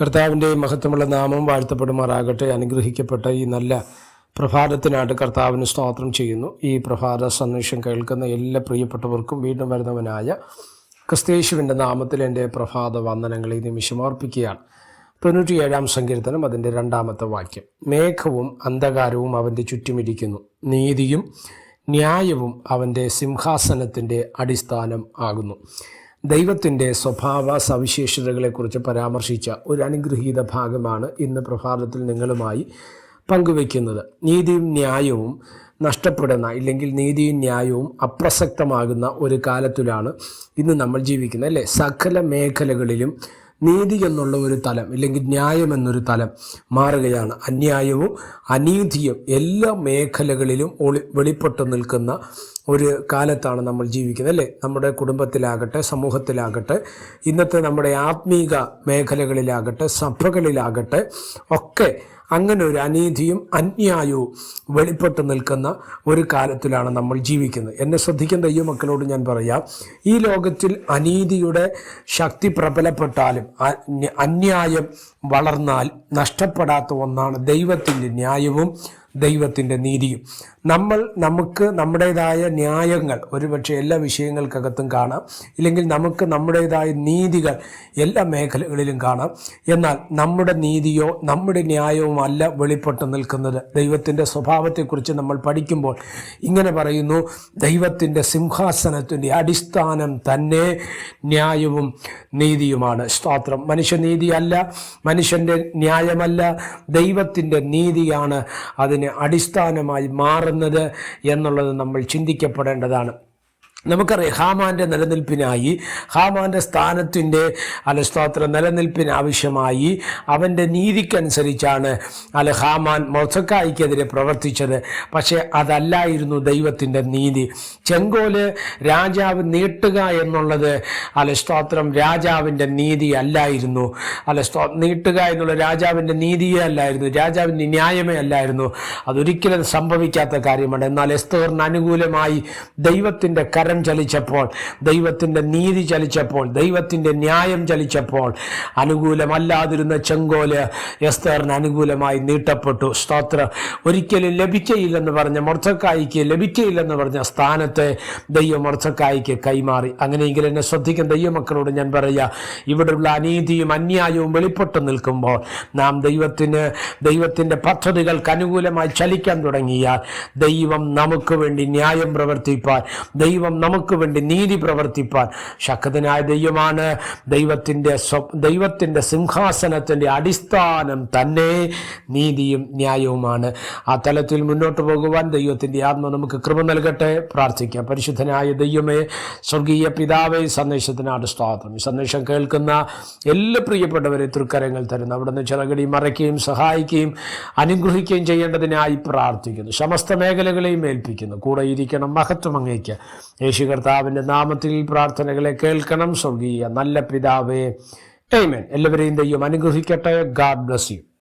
കർത്താവിന്റെ മഹത്വമുള്ള നാമം വാഴ്ത്തപ്പെടുമാറാകട്ടെ. അനുഗ്രഹിക്കപ്പെട്ട ഈ നല്ല പ്രഭാതത്തിനായിട്ട് കർത്താവിന് സ്തോത്രം ചെയ്യുന്നു. ഈ പ്രഭാത സന്ദേശം കേൾക്കുന്ന എല്ലാ പ്രിയപ്പെട്ടവർക്കും വീണ്ടും വരുന്നവനായ ക്രിസ്തേശുവിന്റെ നാമത്തിൽ എന്റെ പ്രഭാത വന്ദനങ്ങൾ ഈ നിമിഷം അർപ്പിക്കുകയാണ്. തൊണ്ണൂറ്റിയേഴാം സങ്കീർത്തനം അതിന്റെ രണ്ടാമത്തെ വാക്യം. മേഘവും അന്ധകാരവും അവന്റെ ചുറ്റുമിരിക്കുന്നു. നീതിയും ന്യായവും അവന്റെ സിംഹാസനത്തിന്റെ അടിസ്ഥാനം ആകുന്നു. ദൈവത്തിന്റെ സ്വഭാവ സവിശേഷതകളെക്കുറിച്ച് പരാമർശിച്ച ഒരു അനുഗ്രഹീത ഭാഗമാണ് ഇന്ന് പ്രഭാതത്തിൽ നിങ്ങളുമായി പങ്കുവയ്ക്കുന്നത്. നീതിയും ന്യായവും നഷ്ടപ്പെടുന്ന ഇല്ലെങ്കിൽ നീതിയും ന്യായവും അപ്രസക്തമാകുന്ന ഒരു കാലത്തിലാണ് ഇന്ന് നമ്മൾ ജീവിക്കുന്നത് അല്ലേ? സകല മേഖലകളിലും നീതി എന്നുള്ള ഒരു തലം ഇല്ലെങ്കിൽ ന്യായം എന്നൊരു തലം മാറുകയാണ്. അന്യായവും അനീതിയും എല്ലാ മേഖലകളിലും ഒളി വെളിപ്പെട്ടു നിൽക്കുന്ന ഒരു കാലത്താണ് നമ്മൾ ജീവിക്കുന്നത് അല്ലേ? നമ്മുടെ കുടുംബത്തിലാകട്ടെ സമൂഹത്തിലാകട്ടെ ഇന്നത്തെ നമ്മുടെ ആത്മീക മേഖലകളിലാകട്ടെ സഭകളിലാകട്ടെ ഒക്കെ അങ്ങനെ ഒരു അനീതിയും അന്യായവും വെളിപ്പെട്ട് നിൽക്കുന്ന ഒരു കാലത്തിലാണ് നമ്മൾ ജീവിക്കുന്നത്. എന്നെ ശ്രദ്ധിക്കുന്ന ഈ മക്കളോട് ഞാൻ പറയാം ഈ ലോകത്തിൽ അനീതിയുടെ ശക്തി പ്രബലപ്പെട്ടാലും അന്യായം വളർന്നാൽ നഷ്ടപ്പെടാത്ത ഒന്നാണ് ദൈവത്തിന്റെ ന്യായവും ദൈവത്തിന്റെ നീതിയും. നമ്മൾ നമുക്ക് നമ്മുടേതായ ന്യായങ്ങൾ ഒരുപക്ഷെ എല്ലാ വിഷയങ്ങൾക്കകത്തും കാണാം. ഇല്ലെങ്കിൽ നമുക്ക് നമ്മുടേതായ നീതികൾ എല്ലാ മേഖലകളിലും കാണാം. എന്നാൽ നമ്മുടെ നീതിയോ നമ്മുടെ ന്യായവും അല്ല വെളിപ്പെട്ട് നിൽക്കുന്നത്. ദൈവത്തിന്റെ സ്വഭാവത്തെക്കുറിച്ച് നമ്മൾ പഠിക്കുമ്പോൾ ഇങ്ങനെ പറയുന്നു ദൈവത്തിന്റെ സിംഹാസനത്തിന്റെ അടിസ്ഥാനം തന്നെ ന്യായവും നീതിയുമാണ്. സ്തോത്രം. മനുഷ്യനീതിയല്ല മനുഷ്യന്റെ ന്യായമല്ല ദൈവത്തിന്റെ നീതിയാണ് അതിന് അടിസ്ഥാനമായി മാറുന്നത് എന്നുള്ളത് നമ്മൾ ചിന്തിക്കപ്പെടേണ്ടതാണ്. നമുക്കറിയാം ഹാമാന്റെ നിലനിൽപ്പിനായി ഹാമാന്റെ സ്ഥാനത്തിന്റെ അല്ല സ്തോത്രം നിലനിൽപ്പിന് ആവശ്യമായി അവന്റെ നീതിക്കനുസരിച്ചാണ് അല്ല ഹാമാൻ മൊസക്കായിക്കെതിരെ പ്രവർത്തിച്ചത്. പക്ഷേ അതല്ലായിരുന്നു ദൈവത്തിന്റെ നീതി. ചെങ്കോൽ രാജാവ് നീട്ടുക എന്നുള്ളത് അല്ല സ്തോത്രം രാജാവിന്റെ നീതി അല്ലായിരുന്നു. അല്ല സ്തോ നീട്ടുക എന്നുള്ള രാജാവിന്റെ നീതിയേ അല്ലായിരുന്നു. രാജാവിന്റെ ന്യായമേ അല്ലായിരുന്നു. അതൊരിക്കലും സംഭവിക്കാത്ത കാര്യമാണ്. എന്നാൽ എസ്തോറിന് അനുകൂലമായി ദൈവത്തിന്റെ കരം ചലിച്ചപ്പോൾ ദൈവത്തിന്റെ നീതി ചലിച്ചപ്പോൾ ദൈവത്തിന്റെ ന്യായം ചലിച്ചപ്പോൾ അനുകൂലമല്ലാതിരുന്ന ചെങ്കോൽ എസ്തറിന് അനുകൂലമായി നീട്ടപ്പെട്ടു. സ്തോത്ര. ഒരിക്കലും ലഭിക്കയില്ലെന്ന് പറഞ്ഞ മൊർച്ചക്കായിക്ക് ലഭിക്കയില്ലെന്ന് പറഞ്ഞ സ്ഥാനത്തെ ദൈവം മൊർച്ചക്കായിക്ക് കൈമാറി. അങ്ങനെയെങ്കിൽ എന്നെ ശ്രദ്ധിക്കുന്ന ദൈവമക്കളോട് ഞാൻ പറയുക ഇവിടെയുള്ള അനീതിയും അന്യായവും വെളിപ്പെട്ടു നിൽക്കുമ്പോൾ നാം ദൈവത്തിന് ദൈവത്തിന്റെ പദ്ധതികൾക്ക് അനുകൂലമായി ചലിക്കാൻ തുടങ്ങിയാൽ ദൈവം നമുക്ക് വേണ്ടി ന്യായം പ്രവർത്തിപ്പാൻ ദൈവം നമുക്ക് വേണ്ടി നീതി പ്രവർത്തിപ്പാൻ. ശക്തനായ ദൈവമാണ്. ദൈവത്തിന്റെ സ്വ ദൈവത്തിന്റെ സിംഹാസനത്തിന്റെ അടിസ്ഥാനം തന്നെ നീതിയും ന്യായവുമാണ്. ആ തലത്തിൽ മുന്നോട്ട് പോകുവാൻ ദൈവത്തിന്റെ ആത്മ നമുക്ക് കൃപ നൽകട്ടെ. പ്രാർത്ഥിക്കാം. പരിശുദ്ധനായ ദൈവമേ സ്വർഗീയ പിതാവേ സന്ദേശത്തിനാണ് സ്വാഗതം. സന്ദേശം കേൾക്കുന്ന എല്ലാ പ്രിയപ്പെട്ടവരെ തൃക്കരങ്ങൾ തരുന്നു അവിടുന്ന് ചിറകടി മറയ്ക്കുകയും സഹായിക്കുകയും അനുഗ്രഹിക്കുകയും ചെയ്യേണ്ടതിനായി പ്രാർത്ഥിക്കുന്നു. സമസ്ത മേഖലകളെയും ഏൽപ്പിക്കുന്നു. കൂടെ ഇരിക്കണം. മഹത്വം അങ്ങേക്ക്. യേശു കർത്താവിന്റെ നാമത്തിൽ പ്രാർത്ഥനകളെ കേൾക്കണം. സ്വർഗീയ നല്ല പിതാവേ എയ്മേൻ എല്ലാവരെയും ദൈവം അനുഗ്രഹിക്കട്ടെ. God bless you